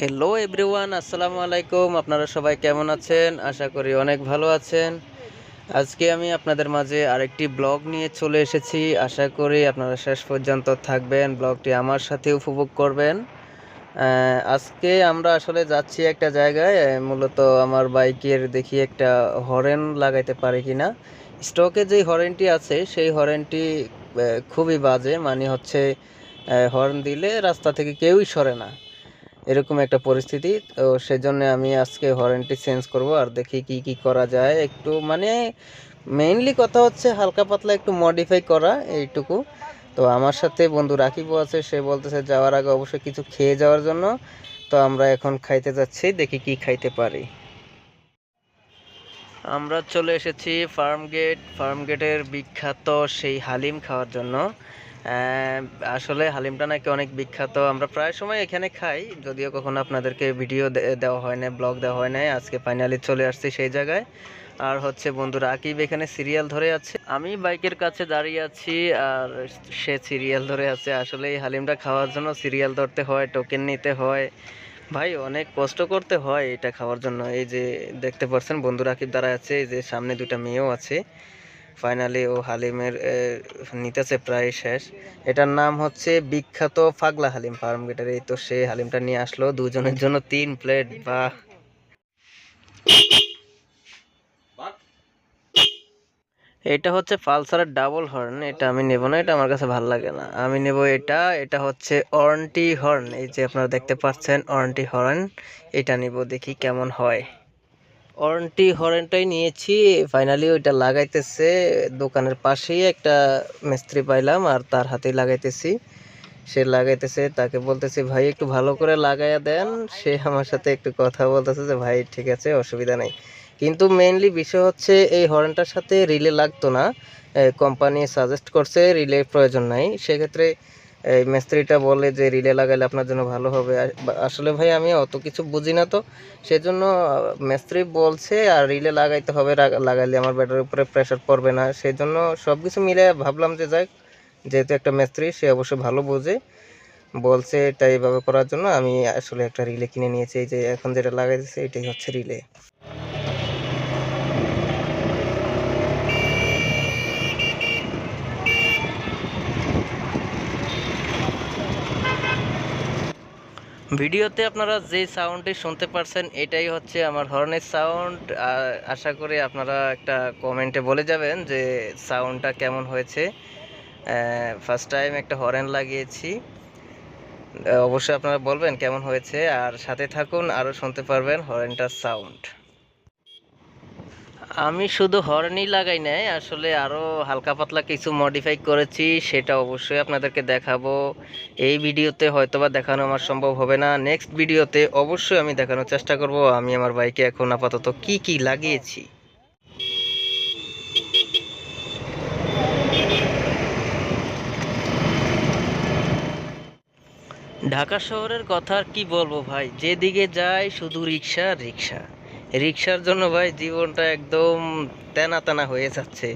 Hello everyone আসসালামু আলাইকুম। আপনারা সবাই কেমন আছেন? আশা করি অনেক ভালো আছেন। আজকে আমি আপনাদের মাঝে আরেকটি ব্লগ নিয়ে চলে এসেছি। আশা করি আপনারা শেষ পর্যন্ত থাকবেন। ব্লগটি আমার সাথে উপভোগ করবেন। আজকে আমরা আসলে যাচ্ছি একটা জায়গায় মূলত আমার বাইকের দেখি একটা হরেন লাগাইতে পারি কি না স্টকে যেই হরেনটি আছে, সেই হরেনটি খুবই বাজে। মানে হচ্ছে হর্ন দিলে রাস্তা থেকে কেউই সরে না। এরকম একটা পরিস্থিতি। তো সেজন্য আমি আজকে হরেনটি চেঞ্জ করব আর দেখি কি কি করা যায়। একটু মানে মেইনলি কথা হচ্ছে হালকা পাতলা একটু মডিফাই করা এইটুকু। তো আমার সাথে বন্ধু রাকিবও আছে, সে বলতেছে যাওয়ার আগে অবশ্যই কিছু খেয়ে যাওয়ার জন্য। তো আমরা এখন খাইতে যাচ্ছি, দেখি কি খাইতে পারি। আমরা চলে এসেছি ফার্ম গেট। ফার্ম গেটের বিখ্যাত সেই হালিম খাওয়ার জন্য। আসলে হালিমটা নাকি অনেক বিখ্যাত। আমরা প্রায় সময় এখানে খাই, যদিও কখনো আপনাদেরকে ভিডিও দেওয়া হয় না ব্লগ দেওয়া হয় না আজকে ফাইনালি চলে আসছি সেই জায়গায়। আর হচ্ছে বন্ধুরা, আকিব এখানে সিরিয়াল ধরে আছে, আমি বাইকের কাছে দাঁড়িয়ে আছি, আর সে সিরিয়াল ধরে আছে। আসলে এই হালিমটা খাওয়ার জন্য সিরিয়াল ধরতে হয় টোকেন নিতে হয়। ভাই, অনেক কষ্ট করতে হয় এটা খাওয়ার জন্য। এই যে দেখতে পাচ্ছেন, বন্ধুরা আকিব দাঁড়ায় আছে, এই যে সামনে দুটা মেয়েও আছে। ফাইনালি ও হালিমের নিতেছে প্রায় শেষ। এটার নাম হচ্ছে বিখ্যাত ফাগলা হালিম, ফার্ম গেটের। এই তো সে হালিমটা নিয়ে আসলো, দুজনের জন্য তিন প্লেট বা এটা হচ্ছে পালসারের ডাবল হর্ন, এটা আমি নেব না, এটা আমার কাছে ভালো লাগে না। আমি নেব এটা এটা হচ্ছে অর্নটি হর্ন, এই যে আপনারা দেখতে পাচ্ছেন অর্নটি হর্ন, এটা নিব দেখি কেমন হয়। অর্নটি হর্নটাই নিয়েছি। ফাইনালি ওইটা লাগাইতেছে, দোকানের পাশেই একটা মিস্ত্রি পাইলাম আর তার হাতেই লাগাইতেছি। সে লাগাইতেছে, তাকে বলতেছি, ভাই, একটু ভালো করে লাগাইয়া দেন। সে আমার সাথে একটু কথা বলতেছে যে, ভাই, ঠিক আছে, অসুবিধা নেই। কিন্তু মেইনলি বিষয় হচ্ছে, এই হর্নটার সাথে রিলে লাগতো না। কোম্পানি সাজেস্ট করছে রিলে প্রয়োজন নাই। সেক্ষেত্রে এই মিস্ত্রিটা বলে যে রিলে লাগাইলে আপনার জন্য ভালো হবে। আসলে ভাই আমি অত কিছু বুঝি না তো। সেজন্য মিস্ত্রি বলছে, আর রিলে লাগাইতে হবে লাগাইলে আমার ব্যাটারির উপরে প্রেশার পড়বে না। সেই জন্য সব কিছু মিলে ভাবলাম যে যাই, যেহেতু একটা মিস্ত্রি, সে অবশ্যই ভালো বোঝে। বলছে, এটা এইভাবে করার জন্য আমি আসলে একটা রিলে কিনে নিয়েছি। এই যে এখন যেটা লাগাইতেছে, এটাই হচ্ছে রিলে। ভিডিওতে আপনারা যে সাউন্ডটি শুনতে পারছেন, এটাই হচ্ছে আমার হর্নের সাউন্ড আশা করি আপনারা একটা কমেন্টে বলে যাবেন যে সাউন্ডটা কেমন হয়েছে। ফার্স্ট টাইম একটা হর্ন লাগিয়েছি। অবশ্যই আপনারা বলবেন কেমন হয়েছে। আর সাথে থাকুন, আরও শুনতে পারবেন হর্নটার সাউন্ড আমি শুধু হর্নই লাগাই নাই, আসলে আরও হালকা পাতলা কিছু মডিফাই করেছি, সেটা অবশ্যই আপনাদেরকে দেখাবো। এই ভিডিওতে হয়তোবা দেখানো আমার সম্ভব হবে না নেক্সট ভিডিওতে অবশ্যই আমি দেখানোর চেষ্টা করব, আমি আমার বাইকে এখন আপাতত কি কি লাগিয়েছি। ঢাকা শহরের কথা আর কি বলব ভাই? যেদিকে যায় শুধু রিক্সা রিক্সা। রিক্সার জন্য ভাই জীবনটা একদম তেনা তেনা হয়ে যাচ্ছে।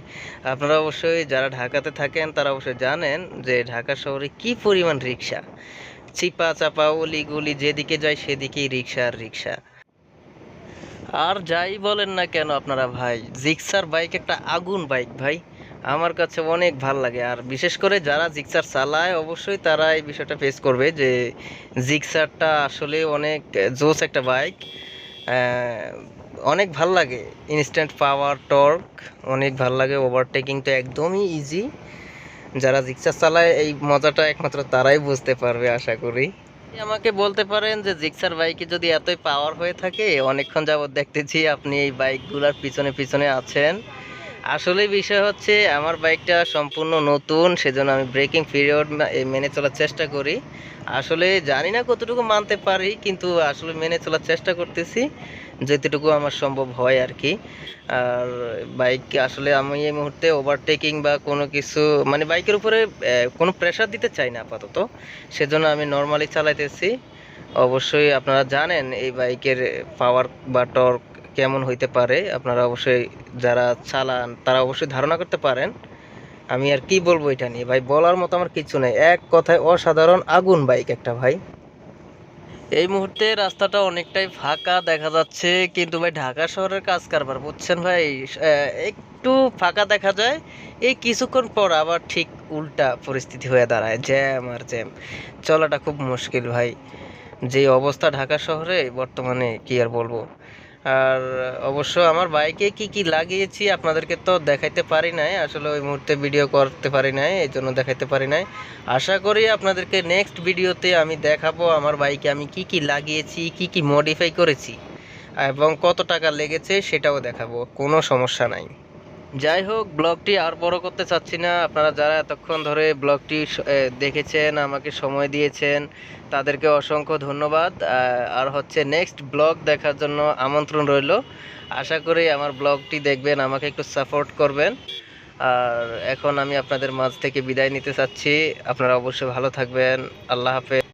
আপনারা অবশ্যই যারা ঢাকাতে থাকেন, তারা অবশ্যই জানেন যে ঢাকা শহরে কি পরিমাণ রিক্সা। চিপা, চাপা, অলি গলি, যেদিকে যায় সেদিকেই রিক্সা আর রিক্সা। আর যাই বলেন না কেন আপনারা ভাই, জিক্সার বাইক একটা আগুন বাইক ভাই। আমার কাছে অনেক ভালো লাগে আর বিশেষ করে যারা জিক্সার চালায়, অবশ্যই তারা এই বিষয়টা ফেস করবে যে জিক্সারটা আসলে অনেক জোস একটা বাইক। অনেক ভালো লাগে। ইনস্ট্যান্ট পাওয়ার টর্ক অনেক ভালো লাগে। ওভারটেকিং তো একদমই ইজি যারা জিক্সার চালায়, এই মজাটা একমাত্র তারাই বুঝতে পারবে, আশা করি। আমাকে বলতে পারেন যে জিক্সার বাইকে যদি এতই পাওয়ার হয়ে থাকে, অনেকক্ষণ যাবত দেখতেছি আপনি এই বাইকগুলার পিছনে পিছনে আছেন। আসলে বিষয় হচ্ছে, আমার বাইকটা সম্পূর্ণ নতুন, সেজন্য আমি ব্রেকিং পিরিয়ড মেনে চলার চেষ্টা করি। আসলে জানি না কতটুকু মানতে পারি, কিন্তু আসলে মেনে চলার চেষ্টা করতেছি, যেতটুকু আমার সম্ভব হয় আর কি আর বাইক আসলে আমি এই মুহূর্তে ওভারটেকিং বা কোনো কিছু মানে বাইকের উপরে কোনো প্রেশার দিতে চাই না আপাতত। সেজন্য আমি নর্মালি চালাইতেছি। অবশ্যই আপনারা জানেন, এই বাইকের পাওয়ার বা টর্ক কেমন হইতে পারে, আপনারা অবশ্যই যারা চালান তারা অবশ্যই ধারণা করতে পারেন। আমি আর কি বলব এটা নিয়ে? ভাই, বলার মতো আমার কিছু নেই। এক কথায় অসাধারণ আগুন বাইক একটা, ভাই। এই মুহূর্তে রাস্তাটা অনেকটাই ফাঁকা দেখা যাচ্ছে, কিন্তু ভাই ঢাকা শহরের কাজ কারবার বুঝছেন ভাই? একটু ফাঁকা দেখা যায়। এই কিছুক্ষণ পর আবার ঠিক উল্টা পরিস্থিতি হয়ে দাঁড়ায়। জ্যাম আর জ্যাম। চলাটা খুব মুশকিল, ভাই। যে অবস্থা ঢাকা শহরে, বর্তমানে কি আর বলব? আর অবশ্য আমার বাইকে কি কি লাগিয়েছি আপনাদেরকে তো দেখাইতে পারি নাই। আসলে ওই মুহূর্তে ভিডিও করতে পারি নাই, এই জন্য দেখাইতে পারি নাই। আশা করি আপনাদেরকে নেক্সট ভিডিওতে আমি দেখাবো আমার বাইকে আমি কি কি লাগিয়েছি, কি কি মডিফাই করেছি এবং কত টাকা লেগেছে সেটাও দেখাবো, কোনো সমস্যা নাই। যাই হোক ব্লগটি আর বড় করতে চাচ্ছি না। আপনারা যারা এতক্ষণ ধরে ব্লগটি দেখেছেন, আমাকে সময় দিয়েছেন, তাদেরকে অসংখ্য ধন্যবাদ। আর হচ্ছে নেক্সট ব্লগ দেখার জন্য আমন্ত্রণ রইল। আশা করি আমার ব্লগটি দেখবেন, আমাকে একটু সাপোর্ট করবেন। আর এখন আমি আপনাদের মাঝ থেকে বিদায় নিতে চাচ্ছি। আপনারা অবশ্যই ভালো থাকবেন। আল্লাহ হাফেজ।